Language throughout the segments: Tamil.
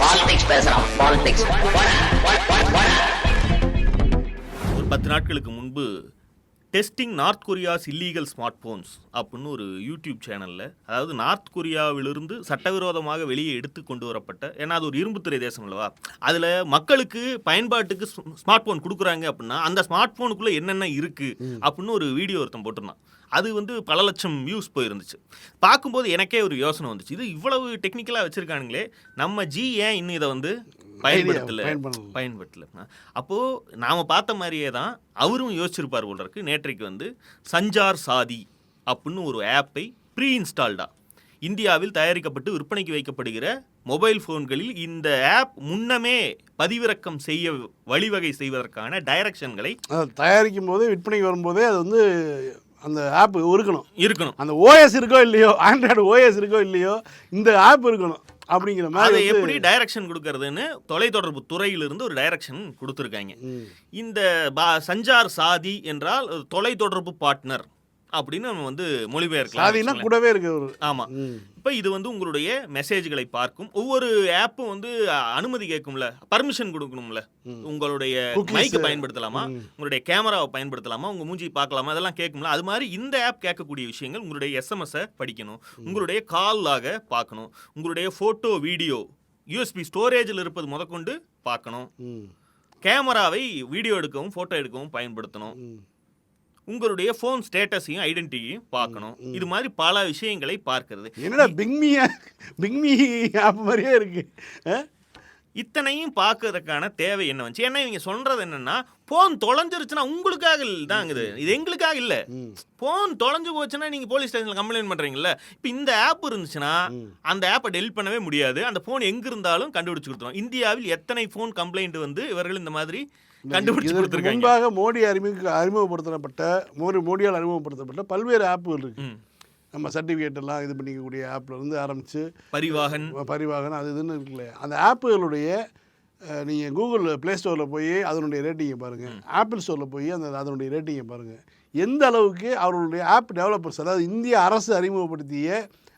பாலிடிக்ஸ் பேசுறான் பாலிடிக்ஸ் ஒரு பத்து நாட்களுக்கு முன்பு testing North Korea's illegal smart phones அப்படின்னு ஒரு யூடியூப் சேனலில் அதாவது நார்த் கொரியாவிலிருந்து சட்டவிரோதமாக வெளியே எடுத்து கொண்டு வரப்பட்ட ஏன்னா அது ஒரு இரும்புத்துறை தேசம் அல்லவா? அதில் மக்களுக்கு பயன்பாட்டுக்கு ஸ்மார்ட் ஃபோன் கொடுக்குறாங்க அப்படின்னா அந்த ஸ்மார்ட் ஃபோனுக்குள்ளே என்னென்ன இருக்குது அப்படின்னு ஒரு வீடியோ ஒருத்தன் போட்டிருந்தான். அது வந்து பல லட்சம் வியூஸ் போயிருந்துச்சு. பார்க்கும்போது எனக்கே ஒரு யோசனை வந்துச்சு. இது இவ்வளவு டெக்னிக்கலாக வச்சுருக்கானுங்களே நம்ம ஜி ஏன் இன்னும் இதை வந்து பயன்படுத்தல? பயன்படுத்தல. அப்போது நாம் பார்த்த மாதிரியே தான் அவரும் யோசிச்சிருப்பார் போல இருக்கு. நேற்றைக்கு வந்து சஞ்சார் சாதி அப்படின்னு ஒரு ஆப்பை ப்ரீ இன்ஸ்டால்டா இந்தியாவில் தயாரிக்கப்பட்டு விற்பனைக்கு வைக்கப்படுகிற மொபைல் ஃபோன்களில் இந்த ஆப் முன்னமே பதிவிறக்கம் செய்ய வழிவகை செய்வதற்கான டைரக்ஷன்களை தயாரிக்கும் போதே விற்பனைக்கு வரும்போதே அது வந்து அந்த ஆப் இருக்கணும். இருக்கணும். அந்த ஓஎஸ் இருக்கோ இல்லையோ ஆண்ட்ராய்டு ஓஎஸ் இருக்கோ இல்லையோ இந்த ஆப் இருக்கணும். அப்படிங்கிற மாதிரி எப்படி டைரக்ஷன் கொடுக்கறதுன்னு தொலைத்தொடர்பு துறையிலிருந்து ஒரு டைரக்ஷன் கொடுத்துருக்காங்க. இந்த பா- சஞ்சார் சாதி என்றால் தொலைத்தொடர்பு பார்ட்னர் அப்படின்னு நம்ம வந்து மொழிபெயர்க்கலாம். கூடவே இருக்கு ஆமா. இப்போ இது வந்து உங்களுடைய மெசேஜ்களை பார்க்கும். ஒவ்வொரு ஆப்பும் வந்து அனுமதி கேட்கும்ல? பர்மிஷன் கொடுக்கணும்ல? உங்களுடைய. மைக்கை பயன்படுத்தலாமா? உங்களுடைய கேமராவை பயன்படுத்தலாமா? உங்க மூஞ்சி பார்க்கலாமா? அதெல்லாம் கேட்கும்ல? அது மாதிரி இந்த ஆப் கேட்கக்கூடிய விஷயங்கள் உங்களுடைய எஸ்எம்எஸ்ஸை படிக்கணும். உங்களுடைய கால் லாக பார்க்கணும். உங்களுடைய ஃபோட்டோ வீடியோ யூஎஸ்பி ஸ்டோரேஜில் இருப்பது முதற்கொண்டு பார்க்கணும். கேமராவை வீடியோ எடுக்கவும் ஃபோட்டோ எடுக்கவும் பயன்படுத்தணும். உங்களுடைய ஃபோன் ஸ்டேட்டஸையும் ஐடென்டிட்டியும் பார்க்கணும். இது மாதிரி பல விஷயங்களை பார்க்கிறது. என்னடா பிக்மி பிக்மி ஆப் மாதிரியே இருக்கு? இத்தனையும் பார்க்கறதுக்கான தேவை என்ன வந்துச்சு? ஏன்னா இவங்க சொல்றது என்னன்னா போன் தொலைஞ்சிருச்சுன்னா உங்களுக்காக தாங்குது. இது எங்களுக்காக இல்ல. போன் தொலைஞ்சு போச்சுன்னா நீங்க போலீஸ் ஸ்டேஷன்ல கம்ப்ளைண்ட் பண்றீங்கல்ல. இப்போ இந்த ஆப் இருந்துச்சுன்னா அந்த ஆப்பை டெலிட் பண்ணவே முடியாது. அந்த போன் எங்க இருந்தாலும் கண்டுபிடிச்சு கொடுத்துரும். இந்தியாவில் எத்தனை போன் கம்ப்ளைண்ட் வந்து இவர்கள் இந்த மாதிரி கண்டுபிடிச்சு முன்பாக மோடி அறிமுக அறிமுகப்படுத்தப்பட்ட மோடி மோடியால் அறிமுகப்படுத்தப்பட்ட பல்வேறு ஆப்புகள் இருக்கு. நம்ம சர்டிஃபிகேட் எல்லாம் இது பண்ணிக்கக்கூடிய ஆப்ல இருந்து ஆரம்பிச்சு பரிவாகன். பரிவாகன் அது இதுன்னு இருக்குல்ல. அந்த ஆப்புகளுடைய நீங்கள் கூகுள் ப்ளே ஸ்டோரில் போய் அதனுடைய ரேட்டிங்கை பாருங்கள் ஆப்பிள் ஸ்டோரில் போய் அந்த அதனுடைய ரேட்டிங்கை பாருங்கள் எந்த அளவுக்கு அவர்களுடைய ஆப் டெவலப்பர்ஸ் அதாவது இந்திய அரசு அறிமுகப்படுத்திய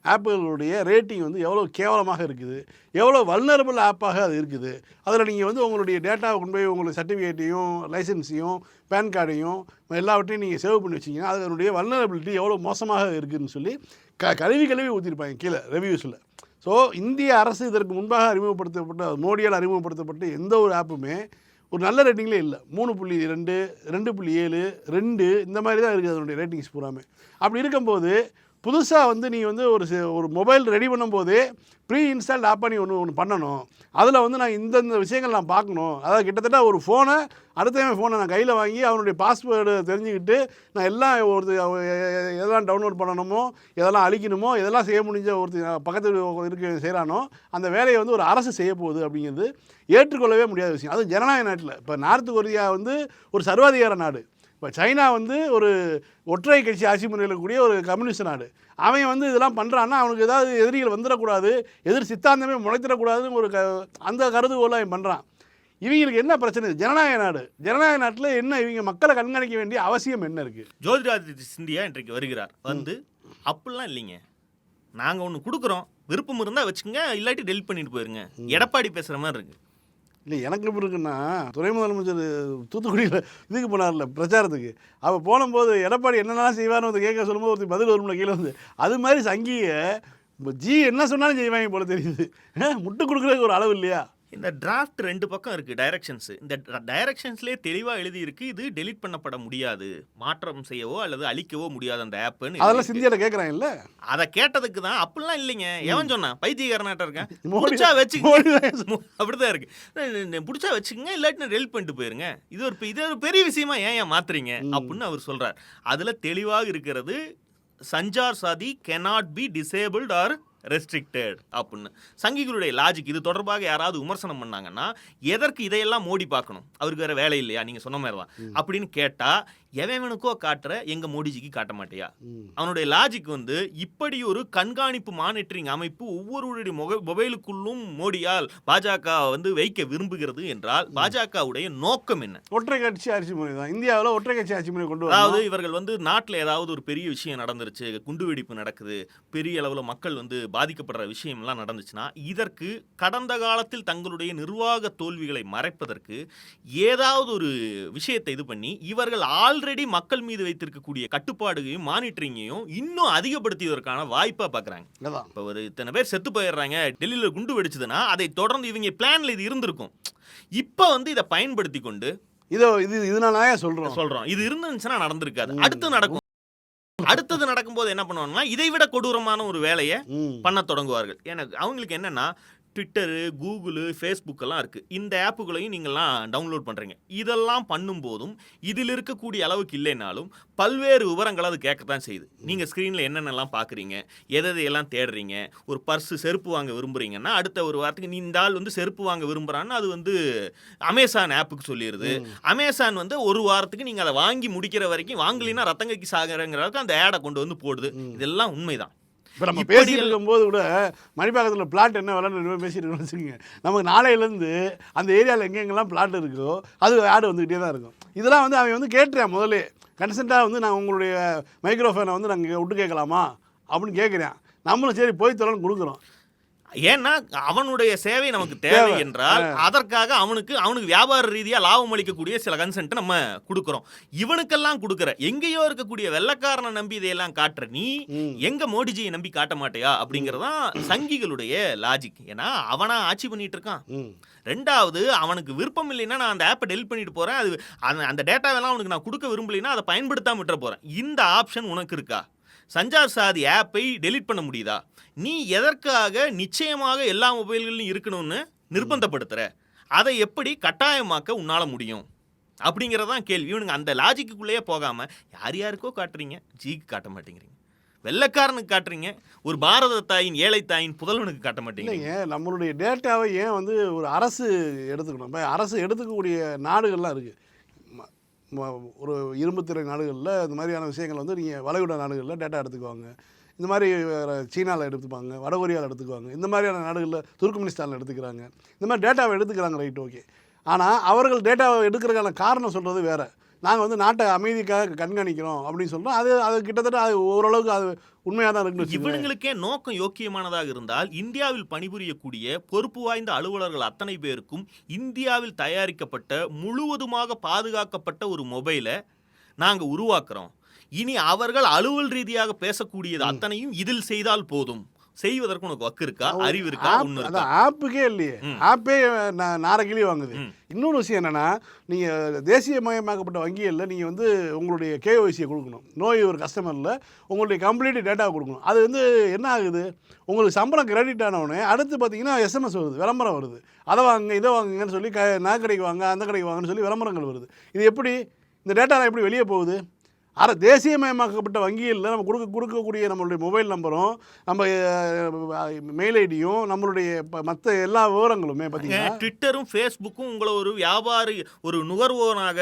ஆப்புகளுடைய ரேட்டிங் வந்து எவ்வளோ கேவலமாக இருக்குது எவ்வளோ வல்னரபிள் ஆப்பாக அது இருக்குது. அதில் நீங்கள் வந்து உங்களுடைய டேட்டாவை கொண்டு போய் உங்களுக்கு சர்டிஃபிகேட்டையும் லைசன்ஸையும் பேன் கார்டையும் எல்லாவற்றையும் நீங்கள் சேவ் பண்ணி வச்சிங்கன்னா அதனுடைய வல்னரபிலிட்டி எவ்வளோ மோசமாக இருக்குதுன்னு சொல்லி க கழுவி கழுவி ஊற்றிருப்பாங்க கீழே ரிவ்யூஸில் ஸோ இந்திய அரசு இதற்கு முன்பாக அறிமுகப்படுத்தப்பட்ட மோடியால் அறிமுகப்படுத்தப்பட்ட எந்த ஒரு ஆப்புமே ஒரு நல்ல ரேட்டிங்லே இல்லை. மூணு புள்ளி ரெண்டு ரெண்டு புள்ளி ஏழு ரெண்டு இந்த மாதிரி தான் இருக்குது அதனுடைய ரேட்டிங்ஸ் பூராமே. அப்படி இருக்கும்போது புதுசாக வந்து நீ வந்து ஒரு ஒரு மொபைல் ரெடி பண்ணும்போது ப்ரீ இன்ஸ்டால்ட் ஆப் பண்ணி ஒன்று ஒன்று பண்ணணும். அதில் வந்து நான் இந்தந்த விஷயங்கள் நான் பார்க்கணும். அதாவது கிட்டத்தட்ட ஒரு ஃபோனை அடுத்தவன் ஃபோனை நான் கையில் வாங்கி அவனுடைய பாஸ்வேர்டு தெரிஞ்சுக்கிட்டு நான் எல்லாம் ஒரு எதெல்லாம் டவுன்லோட் பண்ணணுமோ எதெல்லாம் அழிக்கணுமோ எதெல்லாம் செய்ய முடிஞ்ச ஒருத்தர் பக்கத்தில் இருக்க செய்கிறானோ அந்த வேலையை வந்து ஒரு அரசு செய்ய போகுது அப்படிங்கிறது ஏற்றுக்கொள்ளவே முடியாத விஷயம். அதுவும் ஜனநாயக நாட்டில். இப்போ நார்த் கொரியா வந்து ஒரு சர்வாதிகார நாடு. இப்போ சைனா வந்து ஒரு ஒற்றை கட்சி ஆட்சி முறையில் இருக்கக்கூடிய ஒரு கம்யூனிஸ்ட் நாடு. அவன் வந்து இதெல்லாம் பண்ணுறான்னா அவனுக்கு ஏதாவது எதிரிகள் வந்துடக்கூடாது எதிர் சித்தாந்தமே முளைத்திடக்கூடாதுன்னு ஒரு க அந்த கருதுகோலை அவன் பண்ணுறான் இவங்களுக்கு என்ன பிரச்சனை? ஜனநாயக நாடு. ஜனநாயக நாட்டில் என்ன இவங்க மக்களை கண்காணிக்க வேண்டிய அவசியம் என்ன இருக்குது ஜோதிராதித்ய சிந்தியா இன்றைக்கு வருகிறார். வந்து அப்படிலாம் இல்லைங்க. நாங்கள் ஒன்று கொடுக்குறோம். விருப்பம் இருந்தால் வச்சுக்கோங்க. இல்லாட்டி டெலிட் பண்ணிட்டு போயிருங்க. எடப்பாடி பேசுகிற மாதிரி இருக்கு. இல்லை எனக்கு எப்படி இருக்குன்னா துணை முதலமைச்சர் தூத்துக்குடியில் இதுக்கு போனார்ல பிரச்சாரத்துக்கு. அவள் போனபோது எடப்பாடி என்னென்னலாம் செய்வார்னு வந்து கேட்க சொல்லும்போது ஒருத்தர் பதில் வரும்ல கீழே வந்து. அது மாதிரி சங்கியை இப்போ ஜி என்ன சொன்னாலும் செய்வாங்க போல தெரியுது. முட்டு கொடுக்குறதுக்கு ஒரு அளவு இல்லையா? இந்த டிராஃப்ட் ரெண்டு பக்கம் இருக்கு டைரக்ஷன்ஸ் இந்த டைரக்ஷன்ஸ்லேயே தெளிவாக எழுதி இருக்கு இது டெலிட் பண்ணப்பட முடியாது. மாற்றம் செய்யவோ அல்லது அழிக்கவோ முடியாது அந்த ஆப்னு அதெல்லாம் சிந்தியாட்ட கேட்குறாங்கல்ல அதை கேட்டதுக்கு தான் அப்படிலாம் இல்லைங்க. எவன் சொன்னான் பைத்தியக்காரனாட்ட இருக்கேன். மோடி பிடிச்சா வச்சு மோடி தான் மு- அப்படிதான் இருக்கு. பிடிச்சா வச்சுக்கோங்க இல்லாட்டி டெலிட் பண்ணிட்டு போயிருங்க. இது ஒரு இது ஒரு பெரிய விஷயமா ஏன் ஏன் மாத்துறீங்க? அப்படின்னு அவர் சொல்றார். அதுல தெளிவாக இருக்கிறது Sanchar Saathi cannot be disabled or restricted அப்படின்னு. சங்கிகளுடைய லாஜிக் இது தொடர்பாக யாராவது விமர்சனம் பண்ணாங்கன்னா எதற்கு இதையெல்லாம் மோடி பார்க்கணும்? அவருக்கு வேற வேலை இல்லையா? நீங்க சொன்ன மாதிரி தான் அப்படின்னு கேட்டா எவனுக்கோ காட்டுற எங்க மோடிஜிக்கு காட்ட மாட்டியா? அவனுடைய லாஜிக் வந்து இப்படி ஒரு கண்காணிப்பு மானிட்டரிங் அமைப்பு ஒவ்வொருவருடைய மொபைலுக்குள்ளும் மோடியால் பாஜக வந்து வைக்க விரும்புகிறது என்றால் பாஜகவுடைய நோக்கம் என்ன? ஒற்றை கட்சி ஆட்சி முறை தான். இந்தியாவில் ஒற்றை கட்சி ஆட்சி முறை கொண்டு அதாவது இவர்கள் வந்து நாட்டில் ஏதாவது ஒரு பெரிய விஷயம் நடந்துருச்சு குண்டுவெடிப்பு நடக்குது பெரிய அளவில் மக்கள் வந்து பாதிக்கப்படுற விஷயம்லாம் நடந்துச்சுன்னா இதற்கு கடந்த காலத்தில் தங்களுடைய நிர்வாக தோல்விகளை மறைப்பதற்கு ஏதாவது ஒரு விஷயத்தை இது பண்ணி இவர்கள் ஆல்ரெடி மக்கள் மீது வைத்திருக்கக்கூடிய கட்டுப்பாடுகளையும் மானிட்டரிங்கையும் இன்னும் அதிகப்படுத்தியதற்கான வாய்ப்பா பார்க்குறாங்க இப்போ ஒரு இத்தனை பேர் செத்து போயிடுறாங்க டெல்லியில் குண்டு வெடிச்சதுன்னா அதை தொடர்ந்து இவங்க பிளான்ல இது இருந்திருக்கும். இப்போ வந்து இதை பயன்படுத்தி கொண்டு இதோ இது இதனால தான் சொல்கிறோம் சொல்றோம். இது இருந்துச்சுன்னா நடந்திருக்காது. அடுத்து நடக்கும் அடுத்தது நடக்கும்போது என்ன பண்ணுவாங்கன்னா இதை விட கொடூரமான ஒரு வேலையை பண்ண தொடங்குவார்கள். எனக்கு அவங்களுக்கு என்னன்னா ட்விட்டரு கூகுளு ஃபேஸ்புக் எல்லாம் இருக்கு. இந்த ஆப்புகளையும் நீங்கள்லாம் டவுன்லோட் பண்றீங்க. இதெல்லாம் பண்ணும்போதும் இதில் இருக்கக்கூடிய அளவுக்கு இல்லைனாலும் பல்வேறு விவரங்கள் அது கேட்கத்தான் செய்யுது. நீங்க ஸ்க்ரீன்ல என்னென்னலாம் பார்க்குறீங்க எதை எதையெல்லாம் தேடுறீங்க ஒரு பர்ஸு செருப்பு வாங்க விரும்புறீங்கன்னா அடுத்த ஒரு வாரத்துக்கு நீ இந்த ஆள் வந்து செருப்பு வாங்க விரும்புறான்னு அது வந்து அமேசான் ஆப்புக்கு சொல்லிடுது அமேசான் வந்து ஒரு வாரத்துக்கு நீங்க அதை வாங்கி முடிக்கிற வரைக்கும் வாங்கலைன்னா ரத்தங்கைக்கு சாகிறங்கிற அளவுக்கு அந்த ஆடை கொண்டு வந்து போடுது. இதெல்லாம் உண்மைதான். இப்போ நம்ம இப்படி பேசிட்டு இருக்கும்போது கூட மணிப்பாக்கத்தில் பிளாட் என்ன விளாண்டு பேசிட்டு வச்சுக்கோங்க. நமக்கு நாளையிலேருந்து அந்த ஏரியாவில் எங்கெங்கெல்லாம் பிளாட் இருக்கோ அது ஆடு வந்துக்கிட்டே தான் இருக்கும். இதெல்லாம் வந்து அவன் வந்து கேட்டுறான் முதல்ல. கன்சென்ட்டாக வந்து நான் உங்களுடைய மைக்ரோஃபோனை வந்து நாங்கள் விட்டு கேட்கலாமா? அப்படின்னு கேட்குறேன் நம்மளும் சரி போய் தொலைன்னு கொடுக்குறோம். ஏன்னா அவனுடைய சேவை நமக்கு தேவை என்றால் அதற்காக அவனுக்கு அவனுக்கு வியாபார ரீதியா லாபம் அளிக்கக்கூடிய சில கன்சென்ட் நம்ம கொடுக்குறோம். இவனுக்கெல்லாம் கொடுக்குற எங்கேயோ இருக்கக்கூடிய வெள்ளக்காரனை நம்பி இதையெல்லாம் காட்டுற நீ. எங்க மோடிஜியை நம்பி காட்ட மாட்டியா? அப்படிங்கறதான் சங்கிகளுடைய லாஜிக் ஏன்னா அவனா ஆட்சி பண்ணிட்டு இருக்கான். ரெண்டாவது அவனுக்கு விருப்பம் இல்லைன்னா நான் அந்த ஆப்பை டெலிட் பண்ணிட்டு போறேன். அது அந்த அந்த டேட்டாவெல்லாம் அவனுக்கு நான் கொடுக்க விரும்பலைன்னா அதை பயன்படுத்தாம விட்டுற போறேன். இந்த ஆப்ஷன் உனக்கு இருக்கா? சஞ்சார் சாதி ஆப்பை டெலீட் பண்ண முடியுதா? நீ எதற்காக நிச்சயமாக எல்லா மொபைல்களிலும் இருக்கணும்னு நிர்பந்தப்படுத்துகிற அதை எப்படி கட்டாயமாக்க உன்னால முடியும்? அப்படிங்கிறதான் கேள்வி. இவனுங்க அந்த லாஜிக்குள்ளேயே போகாமல் யார் யாருக்கோ காட்டுறீங்க. ஜிக்கு காட்ட மாட்டேங்கிறீங்க. வெள்ளைக்காரனுக்கு காட்டுறீங்க. ஒரு பாரத தாயின் ஏழை தாயின் புதல்வனுக்கு காட்ட மாட்டேங்கிறீங்க. நம்மளுடைய டேட்டாவை ஏன் வந்து ஒரு அரசு எடுத்துக்கணும்? இப்போ அரசு எடுத்துக்கக்கூடிய நாடுகள்லாம் இருக்குது ஒரு இரும்புத்திரை நாடுகளில் இந்த மாதிரியான விஷயங்கள் வந்து நீங்கள் வளைகுடா நாடுகளில் டேட்டா எடுத்துக்குவாங்க. இந்த மாதிரி சீனாவில் எடுத்துப்பாங்க வடகொரியாவில் எடுத்துக்குவாங்க. இந்த மாதிரியான நாடுகளில் துர்க்மெனிஸ்தானில் எடுத்துக்கிறாங்க. இந்த மாதிரி டேட்டாவை எடுத்துக்கிறாங்க ரைட் ஓகே ஆனால் அவர்கள் டேட்டாவை எடுக்கிறதுக்கான காரணம் சொல்கிறது வேறு. நாங்கள் வந்து நாட்டை அமைதிக்காக கண்காணிக்கிறோம் அப்படின்னு சொல்கிறோம் அது அது கிட்டத்தட்ட அது ஓரளவுக்கு அது உண்மையாக தான் இருக்குன்னு. இவனுங்களுக்கே நோக்கம் யோக்கியமானதாக இருந்தால் இந்தியாவில் பணிபுரியக்கூடிய பொறுப்பு வாய்ந்த அலுவலர்கள் அத்தனை பேருக்கும் இந்தியாவில் தயாரிக்கப்பட்ட முழுவதுமாக பாதுகாக்கப்பட்ட ஒரு மொபைலை நாங்க உருவாக்குறோம். இனி அவர்கள் அலுவல் ரீதியாக பேசக்கூடியது அத்தனையும் இதில் செய்தால் போதும். செய்வதற்கு உனக்கு வக்கு இருக்கா? அறிவு இருக்கா? இருக்கா? அதான் ஆப்புக்கே இல்லையே. ஆப்பே நாரைக்கிளி வாங்குது. இன்னொரு விஷயம் என்னன்னா நீங்கள் தேசியமயமாக்கப்பட்ட வங்கிகளில் நீங்கள் வந்து உங்களுடைய கேஒய்சியை கொடுக்கணும். நோய் ஒரு கஸ்டமரில் உங்களுடைய கம்ப்ளீட் டேட்டாவை கொடுக்கணும். அது வந்து என்ன ஆகுது? உங்களுக்கு சம்பளம் கிரெடிட் ஆனவுடனே அடுத்து பார்த்தீங்கன்னா எஸ்எம்எஸ் வருது விளம்பரம் வருது. அதை வாங்க இதை வாங்குங்கன்னு சொல்லி க நான் கடைக்கு வாங்க அந்த கடைக்கு வாங்கன்னு சொல்லி விளம்பரங்கள் வருது. இது எப்படி? இந்த டேட்டாலாம் எப்படி வெளியே போகுது? அர தேசியமயமாக்கப்பட்ட வங்கிகளில் நம்ம கொடுக்க கொடுக்கக்கூடிய நம்மளுடைய மொபைல் நம்பரும் நம்ம மெயில் ஐடியும் நம்மளுடைய மற்ற எல்லா விவரங்களுமே பார்த்தீங்கன்னா ட்விட்டரும் ஃபேஸ்புக்கும் உங்களை ஒரு வியாபாரி ஒரு நுகர்வோனாக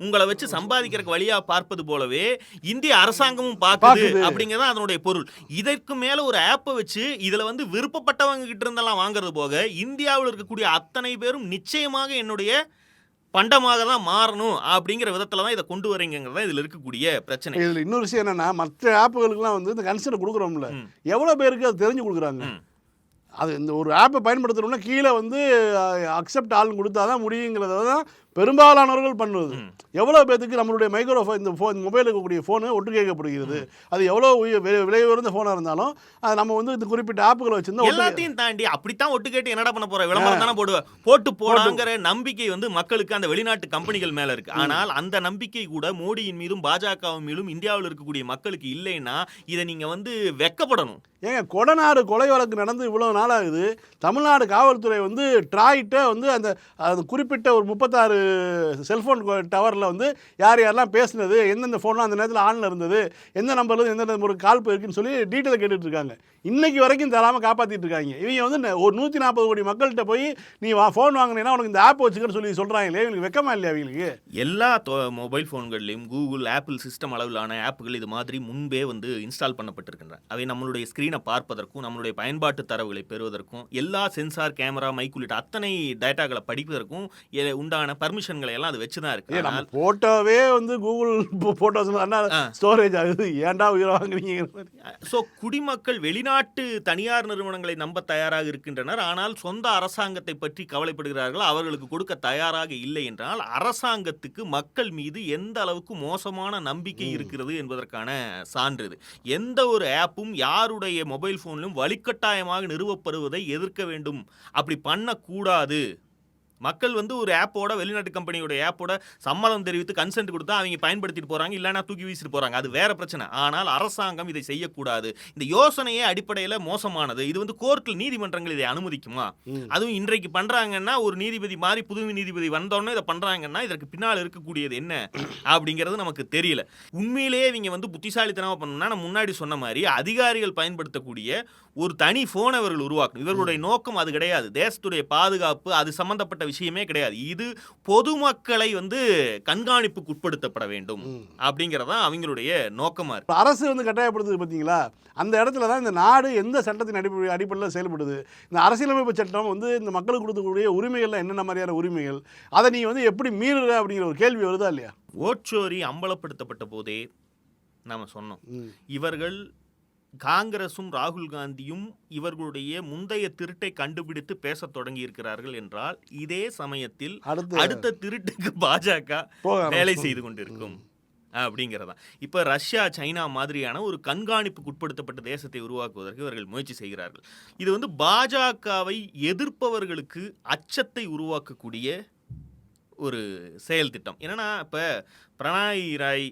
உங்களை வச்சு சம்பாதிக்கிறதுக்கு வழியா பார்ப்பது போலவே இந்திய அரசாங்கமும் பார்க்குது. அப்படிங்கறது அதனுடைய பொருள் இதற்கு மேல ஒரு ஆப்பை வச்சு இதுல வந்து விருப்பப்பட்டவங்க கிட்ட இருந்தெல்லாம் வாங்குறது போக இந்தியாவில் இருக்கக்கூடிய அத்தனை பேரும் நிச்சயமாக என்னுடைய பண்டமாக தான் மாறணும் அப்படிங்கிற விதத்துல தான் இதை கொண்டு வரீங்கிறது தான் இதுல இருக்கக்கூடிய பிரச்சனை இதில் இன்னொரு விஷயம் என்னன்னா மற்ற ஆப்புகளுக்குலாம் வந்து இந்த கன்சென்ட் கொடுக்குறோம்ல. எவ்வளோ பேருக்கு அது தெரிஞ்சு கொடுக்குறாங்க. அது இந்த ஒரு ஆப்பை பயன்படுத்தணும்னா கீழே வந்து அக்செப்ட் ஆள் கொடுத்தா தான் முடியுங்கிறத தான் பெரும்பாலானவர்கள் பண்ணுவது. எவ்வளோ பேத்துக்கு நம்மளுடைய மைக்ரோஃபோன் இந்த ஃபோன் மொபைல் இருக்கக்கூடிய ஃபோனு ஒட்டு கேட்கப்படுகிறது அது எவ்வளோ விலை உயர்ந்த ஃபோனாக இருந்தாலும் அது நம்ம வந்து இந்த குறிப்பிட்ட ஆப்புகளை வச்சிருந்தா ஒட்டு எல்லாத்தையும் தாண்டி அப்படித்தான் ஒட்டு கேட்டு என்னடா பண்ண போற? விளம்பரம் தானே போடுவ? போட்டு போடாங்கிற நம்பிக்கை வந்து மக்களுக்கு அந்த வெளிநாட்டு கம்பெனிகள் மேல இருக்கு. ஆனால் அந்த நம்பிக்கை கூட மோடியின் மீதும் பாஜகவின் மீதும் இந்தியாவில் இருக்கக்கூடிய மக்களுக்கு இல்லைன்னா இதை நீங்க வந்து வெக்கப்படணும். ஏங்க கொடநாடு கொலை வழக்கு நடந்து இவ்வளோ நாள் ஆகுது தமிழ்நாடு காவல்துறை வந்து ட்ராய்ட்ட வந்து அந்த அந்த குறிப்பிட்ட ஒரு முப்பத்தாறு செல்ஃபோன் டவரில் வந்து யார் யாரெல்லாம் பேசுனது எந்தெந்த ஃபோன்லாம் அந்த நேரத்தில் ஆனில் இருந்தது எந்த நம்பர்ல இருந்து எந்த ஒரு கால் போயிருக்குன்னு சொல்லி டீட்டெயில் கேட்டுட்ருக்காங்க. இருக்காங்க வரைக்கும் தராமல் காப்பாற்றிட்டு இருக்காங்க இவங்க வந்து ஒரு நூற்றி நாற்பது கோடி மக்கள்கிட்ட போய் நீ வா ஃபோன் வாங்கினீங்கன்னா உனக்கு இந்த ஆப் வச்சுக்கன்னு சொல்லி சொல்கிறாங்களே இவங்களுக்கு வெக்கமா இல்லையா அவங்களுக்கு எல்லா மொபைல் ஃபோன்கள்லையும் கூகுள் ஆப்பிள் சிஸ்டம் அளவிலான ஆப்புகள் இது மாதிரி முன்பே வந்து இன்ஸ்டால் பண்ணப்பட்டிருக்கின்றன. அவை நம்மளுடைய ஸ்க்ரீனை பார்ப்பதற்கும் நம்மளுடைய பயன்பாட்டு தரவுகளை பெறுவதற்கும் எல்லா சென்சார் கேமரா மைக் உள்ளிட்ட அத்தனை டேட்டாக்களை படிப்பதற்கும் உண்டான பர்மிஷன் பர்மிஷன்களை எல்லாம் அது வச்சுதான் ஏ இருக்கு நம்ம போட்டோவே வந்து கூகுள் போட்டோஸ். ஸ்டோரேஜ் ஆகுது. ஏன்டா உயிரை வாங்குறீங்க சோ குடிமக்கள் வெளிநாட்டு தனியார் நிறுவனங்களை நம்ப தயாராக இருக்கின்றனர். ஆனால் சொந்த அரசாங்கத்தை பற்றி கவலைப்படுகிறார்கள்? அவர்களுக்கு கொடுக்க தயாராக இல்லை என்றால் அரசாங்கத்துக்கு மக்கள் மீது எந்த அளவுக்கு மோசமான நம்பிக்கை இருக்கிறது என்பதற்கான சான்று எந்த ஒரு ஆப்பும் யாருடைய மொபைல் போனிலும் வலிக்கட்டாயமாக நிறுவப்படுவதை எதிர்க்க வேண்டும். அப்படி பண்ணக்கூடாது. மக்கள் வந்து ஒரு ஆப்போட வெளிநாட்டு கம்பெனியோட ஆப்போட சம்மதம் தெரிவித்து கன்சென்ட் கொடுத்தா அவங்க பயன்படுத்திட்டு போறாங்க இல்லைன்னா தூக்கி வீசிட்டு போறாங்க. அது வேற பிரச்சனை. ஆனால் அரசாங்கம் இதை செய்யக்கூடாது. இந்த யோசனையே அடிப்படையில் மோசமானது. இது வந்து கோர்ட்டில் நீதிமன்றங்கள் இதை அனுமதிக்குமா. அதுவும் இன்றைக்கு பண்றாங்கன்னா ஒரு நீதிபதி மாதிரி புது நீதிபதி வந்தோடனே இதை பண்றாங்கன்னா இதற்கு பின்னால் இருக்கக்கூடியது என்ன? அப்படிங்கிறது நமக்கு தெரியல. உண்மையிலேயே இவங்க வந்து புத்திசாலித்தனமா பண்ணணும்னா நான் முன்னாடி சொன்ன மாதிரி அதிகாரிகள் பயன்படுத்தக்கூடிய ஒரு தனி போன் அவர்கள் உருவாக்கணும். இவர்களுடைய நோக்கம் அது கிடையாது. தேசத்துடைய பாதுகாப்பு அது சம்பந்தப்பட்ட விஷயமே கிடையாது. இது பொதுமக்களை வந்து கண்காணிப்புக்கு உட்படுத்தப்பட வேண்டும் ம். அப்படிங்கறதான் அவங்களுடைய நோக்கமா இருக்கு. அரசு வந்து கட்டாயப்படுத்துது பார்த்தீங்களா அந்த இடத்துல தான் இந்த நாடு எந்த சட்டத்தின் அடிப்படை அடிப்படையில் செயல்படுது? இந்த அரசியலமைப்பு சட்டம் வந்து இந்த மக்களுக்கு கொடுக்கக்கூடிய உரிமைகள்லாம் என்னென்ன மாதிரியான உரிமைகள்? அதை நீ வந்து எப்படி மீறுற அப்படிங்கிற ஒரு கேள்வி வருதா இல்லையா? ஓட்சோரி அம்பலப்படுத்தப்பட்ட போதே நாம சொன்னோம். இவர்கள் காங்கிரசும் ராகுல் காந்தியும் இவர்களுடைய முந்தைய திருட்டை கண்டுபிடித்து பேசத் தொடங்கி இருக்கிறார்கள் என்றால் இதே சமயத்தில் அடுத்து திருட்டுக்கு பாஜக வேலை செய்து கொண்டிருக்கும். அப்படிங்கிறதா இப்போ ரஷ்யா சைனா மாதிரியான ஒரு கண்காணிப்புக்கு உட்படுத்தப்பட்ட தேசத்தை உருவாக்குவதற்கு இவர்கள் முயற்சி செய்கிறார்கள். இது வந்து பாஜகவை எதிர்ப்பவர்களுக்கு அச்சத்தை உருவாக்கக்கூடிய ஒரு செயல் திட்டம். என்னன்னா இப்போ பிரணாய் ராய்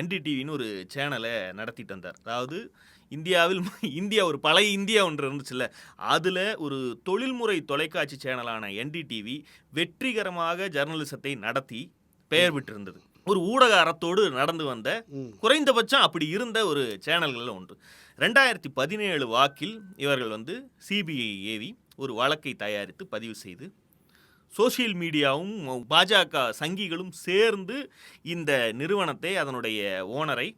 என்டிடிவின்னு ஒரு சேனலை நடத்திட்டு வந்தார். அதாவது இந்தியாவில் இந்தியா ஒரு பழைய இந்தியா ஒன்று இருந்துச்சுல்ல. அதில் ஒரு தொழில்முறை தொலைக்காட்சி சேனலான என்டிடிவி வெற்றிகரமாக ஜர்னலிசத்தை நடத்தி பெயர் விட்டிருந்தது. ஒரு ஊடக அறத்தோடு நடந்து வந்த. குறைந்தபட்சம் அப்படி இருந்த ஒரு சேனல்களில் ஒன்று. ரெண்டாயிரத்தி பதினேழு வாக்கில் இவர்கள் வந்து சிபிஐ ஏவி ஒரு வழக்கை தயாரித்து பதிவு செய்து சோஷியல் மீடியாவும் பாஜக சங்கிகளும் சேர்ந்து இந்த நிறுவனத்தை அதனுடைய ஓனரை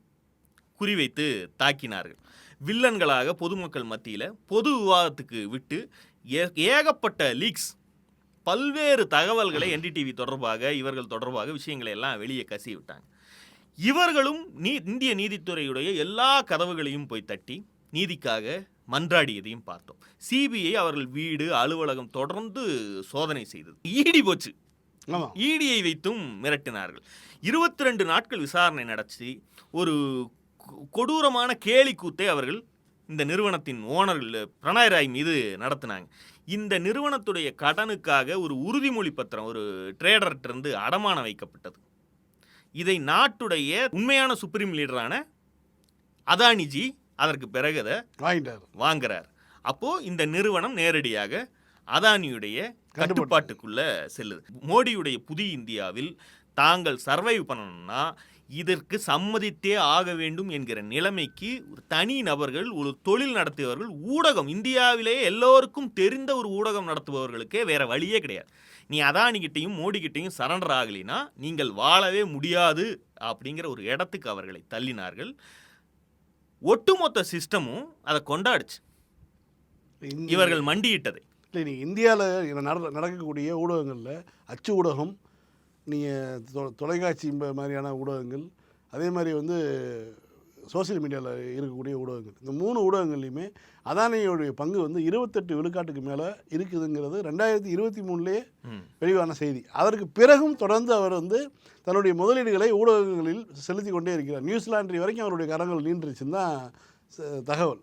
குறிவைத்து தாக்கினார்கள். வில்லன்களாக பொதுமக்கள் மத்தியில் பொது விவாதத்துக்கு விட்டு ஏ- ஏகப்பட்ட லீக்ஸ் பல்வேறு தகவல்களை என்டிடிவி தொடர்பாக இவர்கள் தொடர்பாக விஷயங்களை எல்லாம் வெளியே கசி விட்டாங்க இவர்களும் நீ இந்திய நீதித்துறையுடைய எல்லா கதவுகளையும் போய் தட்டி நீதிக்காக மன்றாடியதையும் பார்த்தோம். சிபிஐ அவர்கள் வீடு அலுவலகம் தொடர்ந்து சோதனை செய்தது. ஈடி போச்சு. ஈடியை வைத்தும் மிரட்டினார்கள். இருபத்தி ரெண்டு நாட்கள் விசாரணை நடத்தி ஒரு கொடூரமான கேலி கூத்தை அவர்கள் இந்த நிறுவனத்தின் ஓனர்கள் பிரணாய் ராய் மீது நடத்தினாங்க. இந்த நிறுவனத்துடைய கடனுக்காக ஒரு உறுதிமொழி பத்திரம் ஒரு ட்ரேடர்கிட்ட இருந்து அடமானம் வைக்கப்பட்டது. இதை நாட்டுடைய உண்மையான சுப்ரீம் லீடரான அதானிஜி அதற்கு பிறகு அதை வாங்கிட்டார். வாங்குறார். அப்போ இந்த நிறுவனம் நேரடியாக அதானியுடைய கட்டுப்பாட்டுக்குள்ள செல்லுது. மோடியுடைய புதிய இந்தியாவில் தாங்கள் சர்வைவ் பண்ணணும்னா இதற்கு சம்மதித்தே ஆக வேண்டும் என்கிற நிலைமைக்கு ஒரு தனி நபர்கள் ஒரு தொழில் நடத்துபவர்கள் ஊடகம் இந்தியாவிலே எல்லோருக்கும் தெரிந்த ஒரு ஊடகம் நடத்துபவர்களுக்கே வேற வழியே கிடையாது. நீ அதானிகிட்டையும் மோடிக்கிட்டையும் சரண்டர் ஆகலினா நீங்கள் வாழவே முடியாது அப்படிங்கிற ஒரு இடத்துக்கு அவர்களை தள்ளினார்கள். ஒட்டுமொத்த சிஸ்டமும் அதை கொண்டாடுச்சு. இவர்கள் மண்டியிட்டதை. இல்லை நீங்கள் இந்தியாவில் நட நடக்கக்கூடிய ஊடகங்களில் அச்சு ஊடகம் நீங்கள் தொலைக்காட்சி மாதிரியான ஊடகங்கள் அதே மாதிரி வந்து சோஷியல் மீடியாவில் இருக்கக்கூடிய ஊடகங்கள். இந்த மூணு ஊடகங்கள்லையுமே அதானியோடைய பங்கு வந்து இருபத்தெட்டு விழுக்காட்டுக்கு மேலே இருக்குதுங்கிறது ரெண்டாயிரத்தி இருபத்தி மூணுலேயே. வெளிவான செய்தி. அதற்கு பிறகும் தொடர்ந்து அவர் வந்து தன்னுடைய முதலீடுகளை ஊடகங்களில் செலுத்தி கொண்டே இருக்கிறார். நியூசிலாண்டு வரைக்கும் அவருடைய கரங்கள் நீண்டுருச்சுன்னு தான் தகவல்.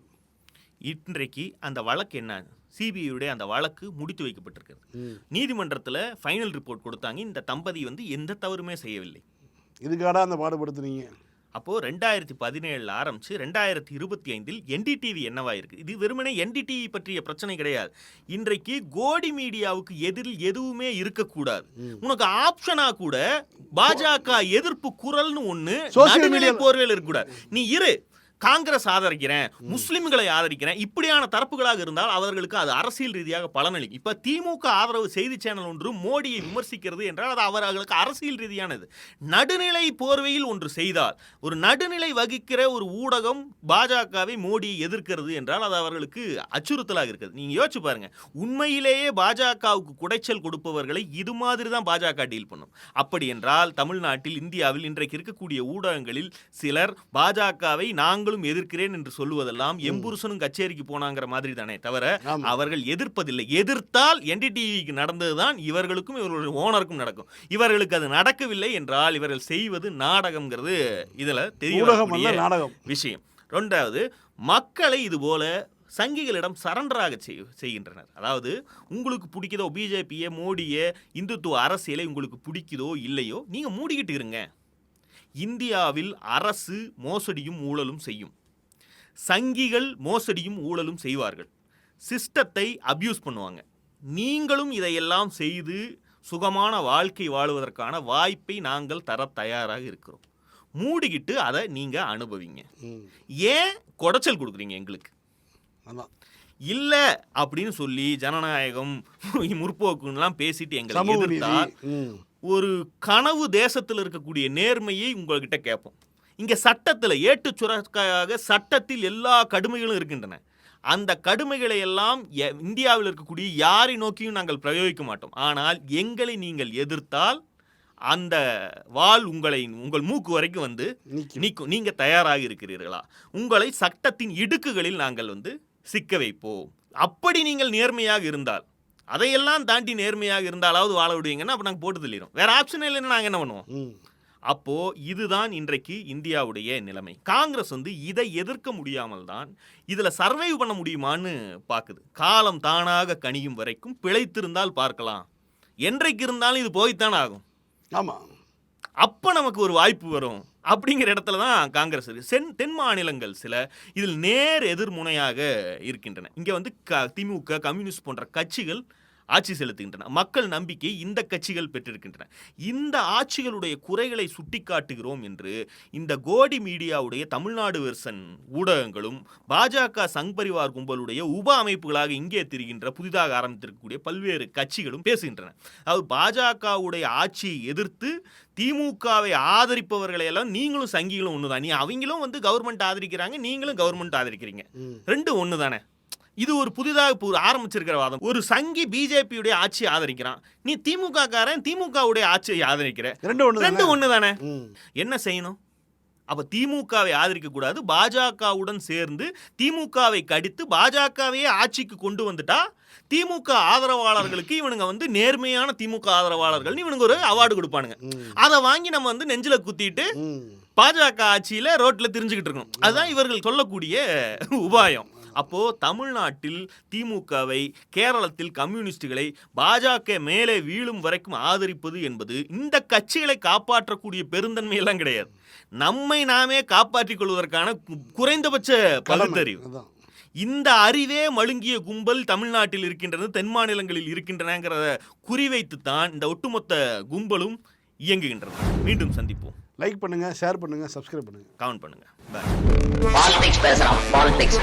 இன்றைக்கு அந்த வழக்கு என்ன? சிபிஐயுடைய அந்த வழக்கு முடித்து வைக்கப்பட்டிருக்கிறது. நீதிமன்றத்தில் ஃபைனல் ரிப்போர்ட் கொடுத்தாங்க. இந்த தம்பதி வந்து எந்த தவறுமே செய்யவில்லை. இதுக்காடா அந்த பாடுபடுத்துனீங்க? அப்போ ரெண்டாயிரத்தி பதினேழுல ஆரம்பிச்சு ரெண்டாயிரத்தி இருபத்தி ஐந்தில் என்டிடிவி என்னவா இருக்கு? இது வெறுமனே என்டிடிவி பற்றிய பிரச்சனை கிடையாது. இன்றைக்கு கோடி மீடியாவுக்கு எதிரில் எதுவுமே இருக்கக்கூடாது. உனக்கு ஆப்ஷனா கூட பாஜக எதிர்ப்பு குரல்னு media- போர்வையில் இருக்கக்கூடாது. நீ இரு. காங்கிரஸ் ஆதரிக்கிறேன் முஸ்லிம்களை ஆதரிக்கிறேன் இப்படியான தரப்புகளாக இருந்தால் அவர்களுக்கு அது அரசியல் ரீதியாக பலனளிக்கும். இப்ப திமுக ஆதரவு செய்தி சேனல் ஒன்று மோடியை விமர்சிக்கிறது என்றால் அது அவர்களுக்கு அரசியல் ரீதியானது. நடுநிலை போர்வையில் ஒன்று செய்தால் ஒரு நடுநிலை வகிக்கிற ஒரு ஊடகம் பாஜகவை மோடியை எதிர்க்கிறது என்றால் அது அவர்களுக்கு அச்சுறுத்தலாக இருக்குது நீங்க யோசிச்சு பாருங்க உண்மையிலேயே பாஜகவுக்கு குடைச்சல் கொடுப்பவர்களை இது மாதிரி தான் பாஜக டீல் பண்ணும். அப்படி என்றால் தமிழ்நாட்டில் இந்தியாவில் இன்றைக்கு இருக்கக்கூடிய ஊடகங்களில் சிலர் பாஜகவை நாங்களும் எதிர்க்கிறேன் என்று சொல்லுவதெல்லாம் எம்புருஷனும் கச்சேரிக்கு போனாங்கிற மாதிரி தானே தவிர. அவர்கள் எதிர்ப்பதில்லை. எதிர்த்தால் என்டிடிவிக்கு நடந்ததுதான் இவர்களுக்கும் இவர்களுடைய ஓனருக்கும் நடக்கும். இவர்களுக்கு அது நடக்கவில்லை என்றால் இவர்கள் செய்வது நாடகம்ங்கிறது இதுல தெரிய விஷயம். ரெண்டாவது மக்களை இது போல சங்கிகளிடம் சரண்டராக செய் செய்கின்றனர். அதாவது உங்களுக்கு பிடிக்குதோ பிஜேபியை மோடியை இந்துத்துவ அரசியலை உங்களுக்கு பிடிக்குதோ இல்லையோ நீங்க மூடிக்கிட்டு இருங்க. இந்தியாவில் அரசு மோசடியும் ஊழலும் செய்யும். சங்கிகள் மோசடியும் ஊழலும் செய்வார்கள். சிஸ்டத்தை அபியூஸ் பண்ணுவாங்க. நீங்களும் இதையெல்லாம் செய்து சுகமான வாழ்க்கை வாழுவதற்கான வாய்ப்பை நாங்கள் தர தயாராக இருக்கிறோம். மூடிக்கிட்டு அதை நீங்க அனுபவிங்க. ஏன் குடைச்சல் கொடுக்குறீங்க எங்களுக்கு? இல்ல அப்படின்னு சொல்லி ஜனநாயகம் முற்போக்குன்னெல்லாம் பேசிட்டு எங்களை ம். ஒரு கனவு தேசத்தில் இருக்கக்கூடிய நேர்மையை உங்கள்கிட்ட கேட்போம். இங்க சட்டத்தில் ஏட்டு சுரக்காக சட்டத்தில் எல்லா கடுமைகளும் இருக்கின்றன. அந்த கடுமைகளை எல்லாம் இந்தியாவில் இருக்கக்கூடிய யாரை நோக்கியும் நாங்கள் பிரயோகிக்க மாட்டோம். ஆனால் எங்களை நீங்கள் எதிர்த்தால் அந்த வாள் உங்களை உங்கள் மூக்கு வரைக்கும் வந்து நிக்கும். நீக்கும். நீங்க தயாராக இருக்கிறீர்களா? உங்களை சட்டத்தின் இடுக்குகளில் நாங்கள் வந்து சிக்க வைப்போம். அப்படி நீங்கள் நேர்மையாக இருந்தால் அதையெல்லாம் தாண்டி நேர்மையாக இருந்தாலாவது வாழ விடுவீங்கன்னா அப்போ நாங்கள் போட்டு தள்ளிடும் வேற ஆப்ஷன் இல்லைன்னா நாங்கள் என்ன பண்ணுவோம்? ம். அப்போ இதுதான் இன்றைக்கு இந்தியாவுடைய நிலைமை. காங்கிரஸ் வந்து இதை எதிர்க்க முடியாமல் தான் இதுல சர்வைவ் பண்ண முடியுமான்னு பாக்குது. காலம் தானாக கனியும் வரைக்கும் பிழைத்திருந்தால் பார்க்கலாம். என்றைக்கு இருந்தாலும் இது போய்த்தான் ஆகும். ஆமாம் அப்ப நமக்கு ஒரு வாய்ப்பு வரும். அப்படிங்கிற இடத்துல தான் காங்கிரஸ் இருக்கு. சென் தென் மாநிலங்கள் சில இதில் நேர் எதிர்முனையாக இருக்கின்றன. இங்க வந்து க திமுக கம்யூனிஸ்ட் போன்ற கட்சிகள் ஆட்சி செலுத்துகின்றன. மக்கள் நம்பிக்கை இந்த கட்சிகள் பெற்றிருக்கின்றன. இந்த ஆட்சிகளுடைய குறைகளை சுட்டிக்காட்டுகிறோம் என்று இந்த கோடி மீடியாவுடைய தமிழ்நாடு வெர்சன் ஊடகங்களும் பாஜக சங் பரிவார் கும்பலுடைய உப அமைப்புகளாக இங்கே திரிகின்ற புதிதாக ஆரம்பித்திருக்கக்கூடிய பல்வேறு கட்சிகளும் பேசுகின்றன. அதாவது பாஜகவுடைய ஆட்சியை எதிர்த்து திமுகவை ஆதரிப்பவர்களை எல்லாம் நீங்களும் சங்கிகளும் ஒன்று தான் நீ அவங்களும் வந்து கவர்மெண்ட் ஆதரிக்கிறாங்க நீங்களும் கவர்மெண்ட் ஆதரிக்கிறீங்க. ம். ரெண்டு ஒன்று தானே இது ஒரு புதிதாக இப்போ ஆரம்பிச்சிருக்கிற வாதம். ஒரு சங்கி பிஜேபியுடைய ஆட்சியை ஆதரிக்கிறான். நீ திமுக காரன் திமுகவுடைய ஆட்சியை ஆதரிக்கிற. ரெண்டு ஒன்று ரெண்டு ஒன்று தானே என்ன செய்யணும்? அப்ப திமுகவை ஆதரிக்க கூடாது பாஜகவுடன் சேர்ந்து திமுகவை கடித்து பாஜகவையே ஆட்சிக்கு கொண்டு வந்துட்டா திமுக ஆதரவாளர்களுக்கு இவனுங்க வந்து நேர்மையான திமுக ஆதரவாளர்கள் இவனுங்க ஒரு அவார்டு கொடுப்பானுங்க. அதை வாங்கி நம்ம வந்து நெஞ்சில குத்திட்டு பாஜக ஆட்சியில ரோட்ல திரிஞ்சுக்கிட்டு இருக்கணும். அதுதான் இவர்கள் சொல்லக்கூடிய உபாயம். அப்போ தமிழ்நாட்டில் திமுகவை கேரளத்தில் கம்யூனிஸ்டுகளை பாஜக மேலே வீழும் வரைக்கும் ஆதரிப்பது என்பது இந்த கட்சிகளை காப்பாற்றக்கூடிய பெருந்தன்மை எல்லாம் கிடையாது. நம்மை நாமே காப்பாற்றிக் கொள்வதற்கான குறைந்தபட்ச பகுத்தறிவு. இந்த அறிவே மழுங்கிய கும்பல் தமிழ்நாட்டில் இருக்கின்றது தென் மாநிலங்களில் இருக்கின்றனங்கிறத குறிவைத்துத்தான் இந்த ஒட்டுமொத்த கும்பலும் இயங்குகின்றது. மீண்டும் சந்திப்போம். லைக் பண்ணுங்க ஷேர் பண்ணுங்க சப்ஸ்கிரைப் பண்ணுங்க. கமெண்ட் பண்ணுங்க. பாய் பாலிடிக்ஸ் பேசுறான். பாலிடிக்ஸ்